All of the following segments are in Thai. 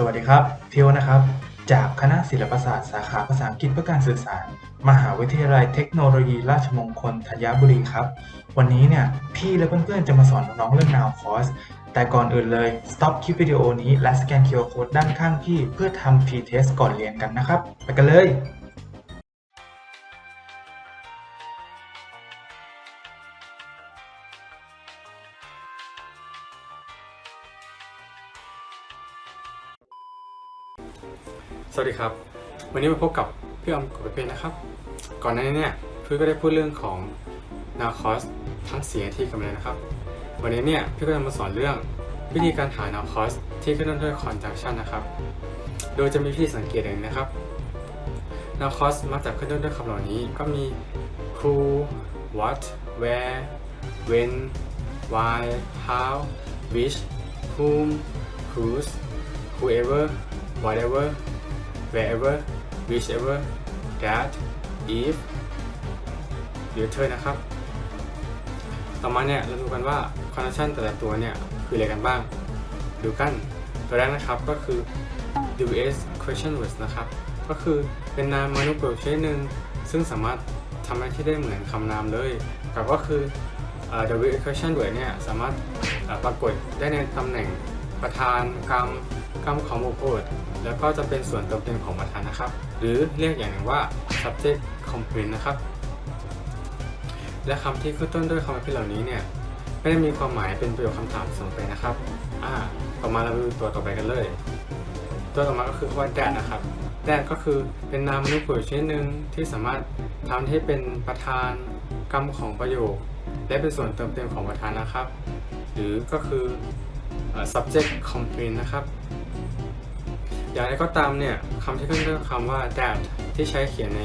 สวัสดีครับพิวนะครับ จากคณะศิลปศาสตร์สาขาภาษาอังกฤษเพื่อการสื่อสาร มหาวิทยาลัยเทคโนโลยีราชมงคลธัญบุรีครับ วันนี้เนี่ยพี่และเพื่อนๆจะมาสอนน้องๆเรื่อง Now Course แต่ก่อนอื่นเลย stop คลิปวิดีโอนี้และสแกน QR Code ด้านข้างพี่เพื่อทำ P-test ก่อนเรียนกันนะครับ ไปกันเลย สวัสดีครับ วันนี้มาพบกับพี่ออมกุบเพนนะครับ ก่อนหน้านี้เนี่ยพี่ก็ได้พูดเรื่องของนาคอสทั้ง4นาทีกันไปแล้วนะครับ วันนี้เนี่ยพี่ก็จะมาสอนเรื่องวิธีการหานาคอสที่ขึ้นต้นด้วย conjunction นะครับ โดยจะมีวิธีสังเกตเองนะครับนาคอสมักจะขึ้นต้นด้วยคำเหล่านี้ก็มี who what where when why how which whom whose whoever whatever wherever whichever that if later นะครับ ต่อมาเนี่ยเราดูกันว่า condition แต่ละตัวเนี่ย คืออะไรกันบ้าง ดูกัน ตัวแรกนะครับก็คือ WS question words นะครับ ก็คือเป็นนามมนุษย์ชนิดหนึ่งซึ่งสามารถทำหน้าที่ได้เหมือนคำนามเลยกับก็คือ ws question word เนี่ยสามารถปรากฏได้ในตำแหน่งประธานกรรม กรรมของบุคคลแล้วก็จะเป็นส่วนเติมเต็มของประธานนะครับ หรือเรียกอย่างหนึ่งว่า subject complement นะครับ และคำที่ขึ้นต้นด้วยคำอภิเหล่านี้เนี่ยไม่ได้มีความหมายเป็นประโยคคำถามเสมอไปนะครับ อ่า ต่อมาเราไปดูตัวต่อไปกันเลย ตัวต่อมาก็คือคำว่า that นะครับ that ก็คือเป็นนามมนุษย์ผู้ชนิดหนึ่งที่สามารถทำให้เป็นประธานกรรมของประโยค และเป็นส่วนเติมเต็มของประธานนะครับ หรือก็คือเอ่อ subject complement นะครับ อย่างไรก็ตามเนี่ยคำที่ขึ้นด้วยคำว่า that ที่ใช้เขียนใน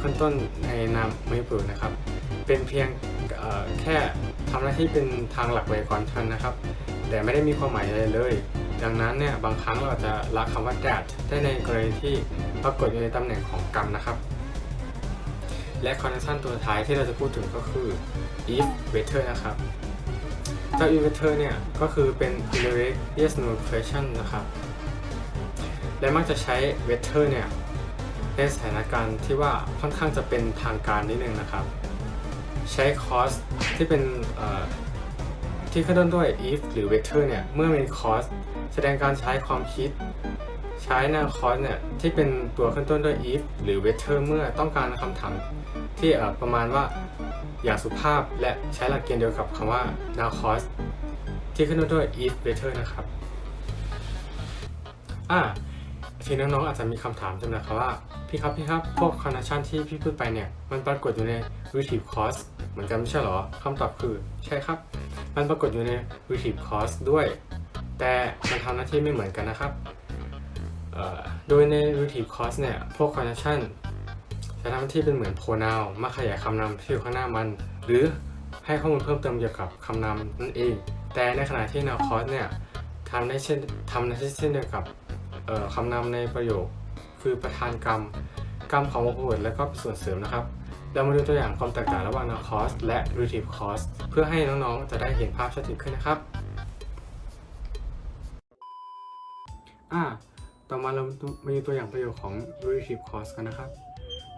ขึ้นต้นในนามมนุษย์ผู้นะครับ เป็นเพียงแค่ทำหน้าที่เป็นทางหลักไวยากรณ์เท่านั้นนะครับ แต่ไม่ได้มีความหมายอะไรเลย ดังนั้นเนี่ยบางครั้งเราจะละคำว่า that ได้ในกรณีที่ปรากฏอยู่ในตำแหน่งของกรรมนะครับ และ condition ตัวท้ายที่เราจะพูดถึงก็คือ if better นะครับเจ้า if better เนี่ยก็คือเป็น indirect yes no question นะครับ และมักจะใช้ better เนี่ยในสถานการณ์ที่ว่าค่อนข้างจะเป็นทางการนิดนึงนะครับ ใช้ cause ที่เป็นที่ขึ้นต้นด้วย if หรือ better เนี่ย เมื่อมี cause แสดงการใช้ความคิด ใช้หน้า cause เนี่ย ที่เป็นตัวขึ้นต้นด้วย if หรือ better เมื่อต้องการคำถามที่ประมาณว่าอย่างสุภาพและใช้หลักเกณฑ์เดียวกับคำว่า now cause ที่ขึ้นต้นด้วย if better นะครับ อ่า ทีน้องๆอาจจะมีคำถามจำนะครับว่า พี่ครับพี่ครับพวก condition ที่พี่พูดไปเนี่ย มันปรากฏอยู่ใน relative cost เหมือนกันไม่ใช่เหรอคำตอบคือใช่ครับ มันปรากฏอยู่ใน relative cost ด้วย แต่มันทำหน้าที่ไม่เหมือนกันนะครับโดยใน relative cost เนี่ย พวก condition จะทำหน้าที่เป็นเหมือน pronoun มาขยายคำนามที่อยู่ข้างหน้ามัน หรือให้ข้อมูลเพิ่มเติมเกี่ยวกับคำนามนั่นเอง แต่ในขณะที่ now cost เนี่ยทำได้เช่นทำหน้าที่เช่นเดียวกับ คำนำในประโยคคือประธานกรรม กรรมของวงพูดและก็เป็นส่วนเสริมนะครับเรามาดูตัวอย่างความแตกต่างระหว่าง now cost และ relative cost เพื่อให้น้องๆ จะได้เห็นภาพชัดเจนขึ้นนะครับ อ่า ต่อมาเรามาดูตัวอย่างประโยคของ relative cost กันนะครับ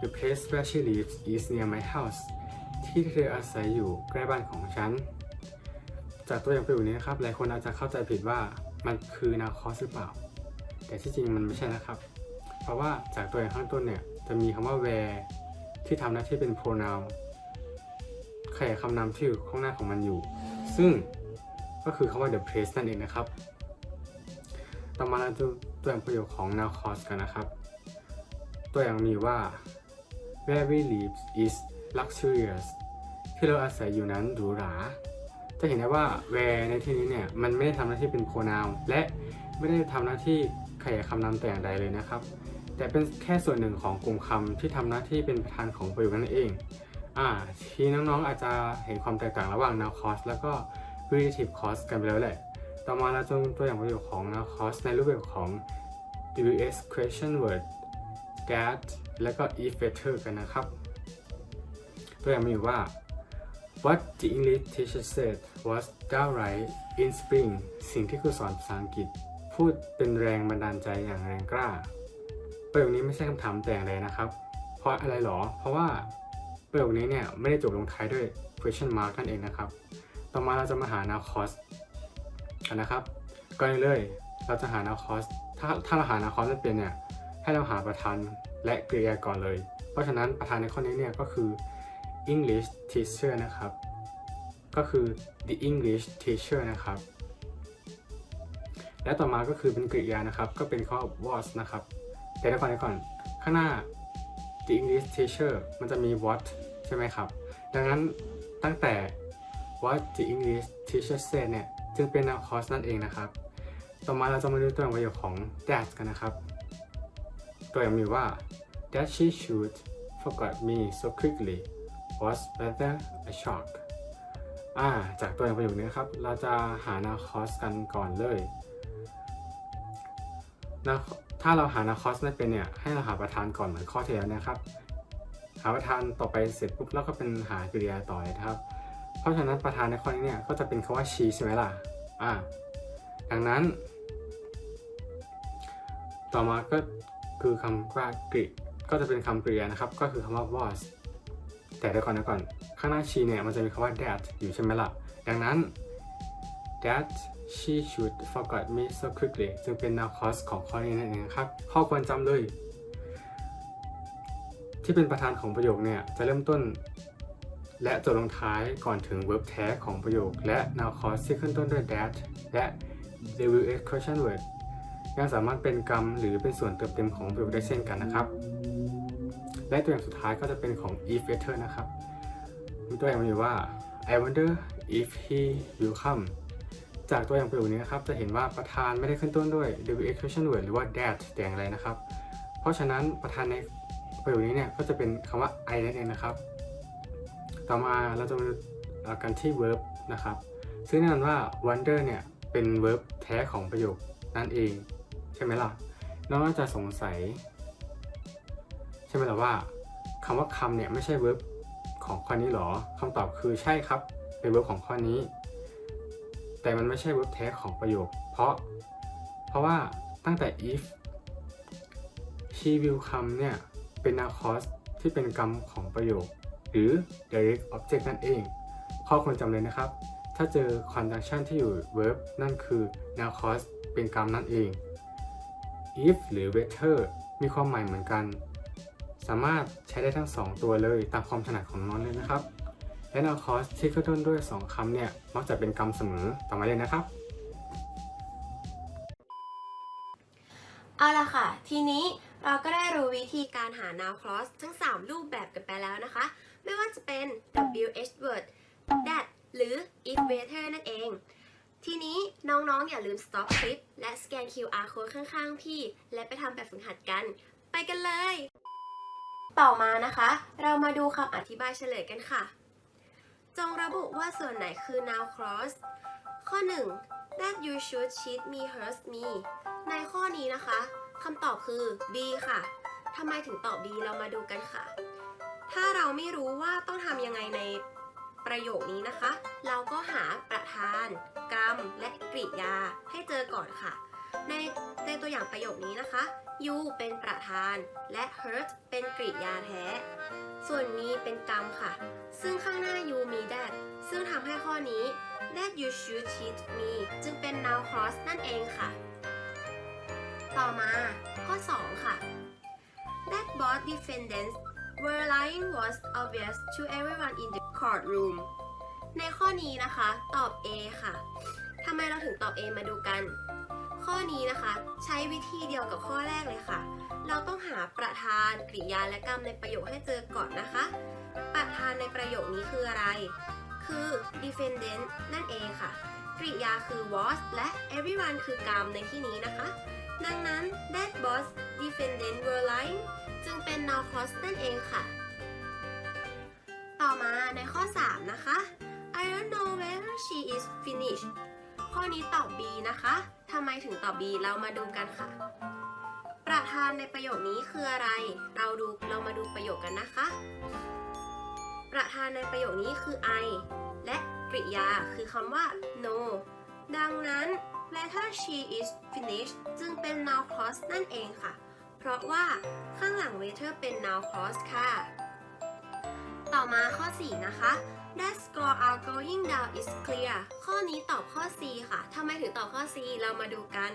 The place where she lives is near my house ที่เธออาศัยอยู่ใกล้บ้านของฉัน จากตัวอย่างประโยคนี้นะครับ หลายคนอาจจะเข้าใจผิดว่ามันคือ now cost หรือเปล่า แต่ที่จริงมันไม่ใช่นะครับ เพราะว่าจากตัวอย่างข้างต้นเนี่ยจะมีคำว่า where ที่ทำหน้าที่เป็น pronoun ขยายคำนามที่อยู่ข้างหน้าของมันอยู่ ซึ่งก็คือคำว่า the place นั่นเองนะครับ ต่อมาเราดูตัวอย่างประโยคของ now cause กันนะครับ ตัวอย่างมีว่า where we live is luxurious ที่เราอาศัยอยู่นั้นหรูหรา จะเห็นได้ว่า where ในที่นี้เนี่ย มันไม่ได้ทำหน้าที่เป็น pronoun และไม่ได้ทำหน้าที่ ขยายคำนามแต่อย่างใดเลยนะครับ แต่เป็นแค่ส่วนหนึ่งของกลุ่มคำที่ทำหน้าที่เป็นประธานของประโยคนั่นเองอ่าทีน้องๆอาจจะเห็นความแตกต่างระหว่าง now cause แล้วก็ relative cause กันไปแล้วแหละ ต่อมาเราจะดูตัวอย่างประโยคของ now cause ในรูปแบบของ WS question word that แล้วก็ if better กันนะครับ ตัวอย่างมีอยู่ว่า What the English teacher said was downright in spring สิ่งที่ครูสอนภาษาอังกฤษ พูดเป็นแรงบันดาลใจอย่างแรงกล้า ประโยคนี้ไม่ใช่คำถามแต่อย่างใดนะครับ เพราะอะไรหรอ เพราะว่าประโยคนี้เนี่ยไม่ได้จบลงท้ายด้วย question mark นั่นเองนะครับ ต่อมาเราจะมาหา now cause กันนะครับก่อนเลยเราจะหา now cause ถ้าถ้าเราหา now cause ไม่เป็นเนี่ยให้เราหาประธานและกริยาก่อนเลย เพราะฉะนั้นประธานในข้อนี้เนี่ยก็คือ English teacher นะครับ ก็คือ the English teacher นะครับ และต่อมาก็คือเป็นกริยานะครับ ก็เป็นข้อ was นะครับแต่เดี๋ยวก่อนเดี๋ยวก่อนข้างหน้า the English teacher มันจะมี what ใช่ไหมครับ ดังนั้นตั้งแต่ what the English teacher said เนี่ย จึงเป็น now cause นั่นเองนะครับ ต่อมาเราจะมาดูตัวอย่างประโยคของ that กันนะครับ ตัวอย่างมีว่า that she should forgot me so quickly was rather a shock อ่า จากตัวอย่างประโยคนี้ครับ เราจะหา now cause กันก่อนเลย now ถ้าเราหา now cause ไม่เป็นเนี่ยให้เราหาประธานก่อนเหมือนข้อที่แล้วนะครับ หาประธานต่อไปเสร็จปุ๊บแล้วก็เป็นหากริยาต่อเลยนะครับ เพราะฉะนั้นประธานในข้อนี้เนี่ยก็จะเป็นคำว่า she ใช่ไหมล่ะอ่าดังนั้น ต่อมาก็คือคำกรากริก็จะเป็นคำกริยานะครับ ก็คือคำว่า was แต่เดี๋ยวก่อนเดี๋ยวก่อน ข้างหน้า she เนี่ยมันจะมีคำว่า that อยู่ใช่ไหมล่ะ ดังนั้น that she should forgot me so quickly จึงเป็น now cause ของข้อนี้นั่นเองนะครับ ข้อควรจำเลย ที่เป็นประธานของประโยคเนี่ย จะเริ่มต้น และจบลงท้ายก่อนถึง verb แท้ของประโยค และ now cause ที่ขึ้นต้นด้วย that และ WH question word ยังสามารถเป็นกรรมหรือเป็นส่วนเติมเต็มของประโยคได้เช่นกันนะครับ และตัวอย่างสุดท้ายก็จะเป็นของ if later นะครับมีตัวอย่างมาอยู่ว่า I wonder if he will come จากตัวอย่างประโยคนี้นะครับ จะเห็นว่าประธานไม่ได้ขึ้นต้นด้วย WH question word หรือว่า that แต่อย่างไรนะครับ เพราะฉะนั้นประธานในประโยคนี้เนี่ยก็จะเป็นคำว่า I นั่นเองนะครับ ต่อมาเราจะมากันที่ verb นะครับ ซึ่งแน่นอนว่า wonder เนี่ยเป็น verb แท้ของประโยคนั่นเอง ใช่ไหมล่ะ น้องจะสงสัย ใช่ไหมล่ะว่าคำว่าคำเนี่ยไม่ใช่ verb ของข้อนี้หรอคำตอบคือใช่ครับ เป็น verb ของข้อนี้ แต่มันไม่ใช่ verb แท้ของประโยค เพราะ เพราะว่าตั้งแต่ if she will come เนี่ยเป็น now cause ที่เป็นกรรมของประโยค หรือ direct object นั่นเอง ข้อควรจำเลยนะครับ ถ้าเจอ conjunction ที่อยู่ verb นั่นคือ now cause เป็นกรรมนั่นเอง if หรือ whether มีความหมายเหมือนกัน สามารถใช้ได้ทั้ง 2 ตัวเลยตามความถนัดของน้องเลยนะครับ และ now cause ที่ขึ้นต้นด้วย 2 คำเนี่ย มักจะเป็นกรรมเสมอต่อมาเลยนะครับ เอาละค่ะ ทีนี้เราก็ได้รู้วิธีการหา noun clause ทั้ง 3 รูปแบบกันไปแล้วนะคะ ไม่ว่าจะเป็น wh word that หรือ if waiter นั่นเอง ทีนี้น้องๆ อย่าลืม stop คลิปและสแกน QR code ข้างๆ พี่ และไปทำแบบฝึกหัดกัน ไปกันเลย ต่อมานะคะ เรามาดูคำอธิบายเฉลยกันค่ะ จงระบุว่าส่วนไหนคือ noun clause ข้อ 1 that you should cheat me hurts me ในข้อนี้นะคะคำตอบคือ B ค่ะทำไมถึงตอบ B เรามาดูกันค่ะ ถ้าเราไม่รู้ว่าต้องทำยังไงในประโยคนี้นะคะ เราก็หาประธาน กรรม และกริยาให้เจอก่อนค่ะ ในในตัวอย่างประโยคนี้นะคะ you เป็นประธาน และ hurt เป็นกริยาแท้ ส่วน me เป็นกรรมค่ะ ซึ่งข้างหน้า you มี that ซึ่งทำให้ข้อนี้ that you should cheat me จึงเป็น noun clause นั่นเองค่ะ ต่อมา ข้อ 2 ค่ะ that both defendants were lying was obvious to everyone in the courtroom ในข้อนี้นะคะตอบ A ค่ะทำไมเราถึงตอบ A มาดูกัน ข้อนี้นะคะ ใช้วิธีเดียวกับข้อแรกเลยค่ะ เราต้องหาประธานกริยาและกรรมในประโยคให้เจอก่อนนะคะ ประธานในประโยคนี้คืออะไร คือ defendant นั่นเองค่ะ กริยาคือ was และ everyone คือกรรมในที่นี้นะคะ ดังนั้น that boss defendant were lying จึงเป็น now clause นั่นเองค่ะ ต่อมาในข้อ 3 นะคะ I don't know whether she is finished ข้อนี้ตอบ B นะคะ ทำไมถึงตอบ B เรามาดูกันค่ะ ประธานในประโยคนี้คืออะไร เราดูเรามาดูประโยคกันนะคะ ประธานในประโยคนี้คือ I และกริยาคือคำว่า no ดังนั้น letter she is finished จึงเป็น noun clause นั่นเองค่ะ เพราะว่าข้างหลัง waiter เป็น noun clause ค่ะ ต่อมาข้อ 4 นะคะ That score are going down is clear ข้อนี้ตอบข้อ C ค่ะทำไมถึงตอบข้อ C เรามาดูกัน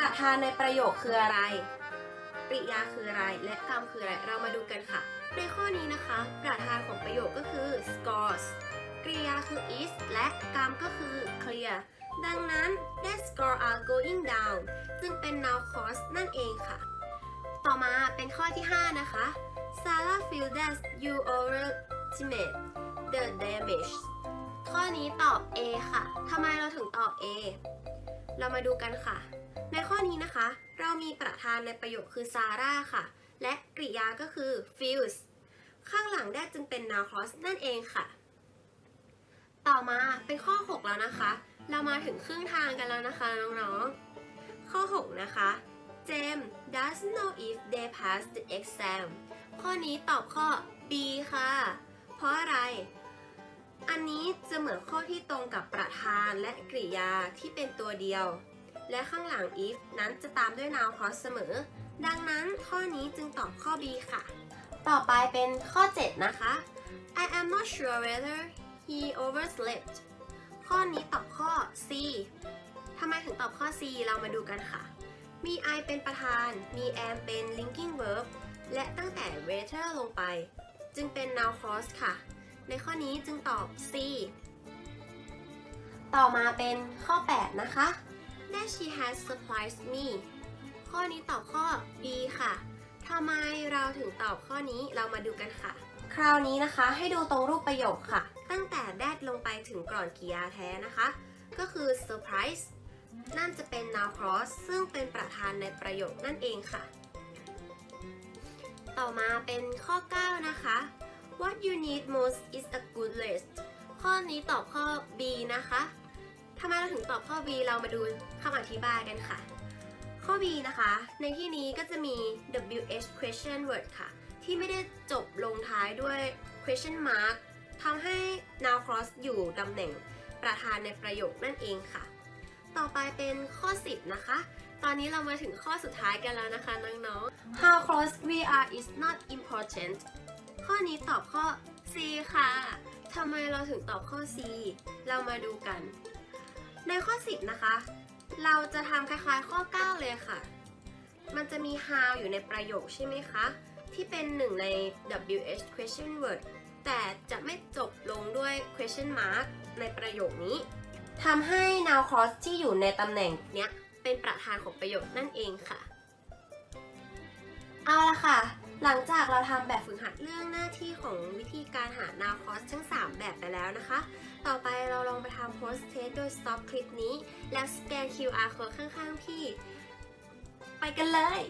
ประธานในประโยคคืออะไร กริยาคืออะไร และกรรมคืออะไร เรามาดูกันค่ะ ในข้อนี้นะคะ ประธานของประโยคก็คือ scores กริยาคือ is และกรรมก็คือ clear ดังนั้น that score are going down จึงเป็น noun clause นั่นเองค่ะ ต่อมาเป็นข้อที่ 5 นะคะ Sarah feel that you overestimate the damage ข้อนี้ตอบ A ค่ะ ทำไมเราถึงตอบ A เรามาดูกันค่ะ ในข้อนี้นะคะ เรามีประธานในประโยคคือ Sarah ค่ะ และกริยาก็คือ feels ข้างหลังได้จึงเป็น noun clause นั่นเองค่ะ ต่อมาเป็นข้อ 6 แล้วนะคะ เรามาถึงครึ่งทางกันแล้วนะคะน้องๆ ข้อ 6 นะคะ James doesn't know if they pass the exam ข้อนี้ตอบข้อ B ค่ะ เพราะอะไร อันนี้จะเหมือนข้อที่ตรงกับประธานและกริยาที่เป็นตัวเดียว และข้างหลัง if นั้นจะตามด้วย noun clause เสมอ ดังนั้นข้อนี้จึงตอบข้อ B ค่ะ ต่อไปเป็นข้อ 7 นะคะ I am not sure whether he overslept ข้อนี้ตอบข้อ C ทำไมถึงตอบข้อ C เรามาดูกันค่ะ มี I เป็นประธาน มี am เป็น linking verb และตั้งแต่ waiter ลงไป จึงเป็น noun clause ค่ะ ในข้อนี้จึงตอบ C ต่อมาเป็นข้อ 8 นะคะ that she has surprised me ข้อนี้ตอบข้อ B ค่ะทำไมเราถึงตอบข้อนี้เรามาดูกันค่ะ คราวนี้นะคะให้ดูตรงรูปประโยคค่ะ ตั้งแต่ that ลงไปถึงก่อนกริยาแท้นะคะ ก็คือ surprise นั่นจะเป็น noun clause ซึ่งเป็นประธานในประโยคนั่นเองค่ะ ต่อมาเป็นข้อ 9 นะคะ What you need most is a good list ข้อนี้ตอบข้อ B นะคะ ทำไมเราถึงตอบข้อ B เรามาดูคำอธิบายกันค่ะ ข้อ B นะคะ ในที่นี้ก็จะมี WH question word ค่ะ ที่ไม่ได้จบลงท้ายด้วย question mark ทำให้ noun clause อยู่ตำแหน่งประธานในประโยคนั่นเองค่ะ ต่อไปเป็นข้อ 10 นะคะ ตอนนี้เรามาถึงข้อสุดท้ายกันแล้วนะคะน้องๆ How close we are is not important ข้อนี้ตอบข้อ C ค่ะทำไมเราถึงตอบข้อ C เรามาดูกัน ในข้อ 10 นะคะ เราจะทำคล้ายๆข้อ 9 เลยค่ะ มันจะมี how อยู่ในประโยคใช่ไหมคะ ที่เป็นหนึ่งใน WH question word แต่จะไม่จบลงด้วย question mark ในประโยคนี้ทำให้ noun clause ที่อยู่ในตำแหน่งเนี้ย เป็นประธานของประโยคนั่นเองค่ะ เอาละค่ะ หลังจากเราทำแบบฝึกหัดเรื่องหน้าที่ของวิธีการหาดาวคอสทั้ง 3 แบบไปแล้วนะคะ ต่อไปเราลองไปทำโพสเทสโดย stop คลิปนี้ แล้วสแกน QR code ข้างๆพี่ ไปกันเลย